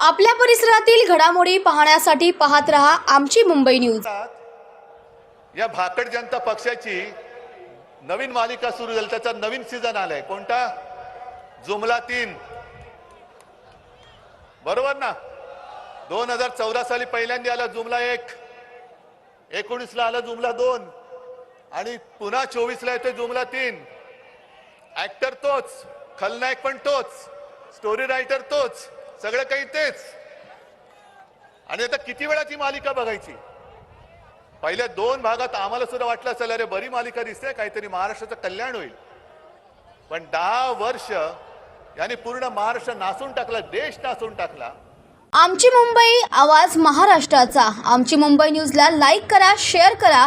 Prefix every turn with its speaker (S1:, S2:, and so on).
S1: आपल्या परिसरातील घडामोडी पाहण्यासाठी पाहत रहा आमची मुंबई न्यूज.
S2: या भाकड जनता पक्षाची नवीन मालिका सुरू झाली त्याचा नवीन सीझन आलाय. कोणता? जुमला तीन. बरोबर ना? दोन हजार चौदा साली पहिल्यांदा आला जुमला एक. एकोणीस ला आला जुमला दोन. आणि पुन्हा चोवीसला येतोय जुमला तीन. ऍक्टर तोच खलनायक पण तोच स्टोरी रायटर तोच सगळं काही तेच. आणि आता किती वेळा ती मालिका बघायची? पहिल्या दोन भागात आम्हाला सुद्धा वाटलं असेल अरे बरी मालिका दिसते काहीतरी महाराष्ट्राचं कल्याण होईल. पण दहा वर्ष यांनी पूर्ण महाराष्ट्र नासून टाकला देश नासून टाकला.
S1: आमची मुंबई आवाज महाराष्ट्राचा. आमची मुंबई न्यूजला लाईक करा शेअर करा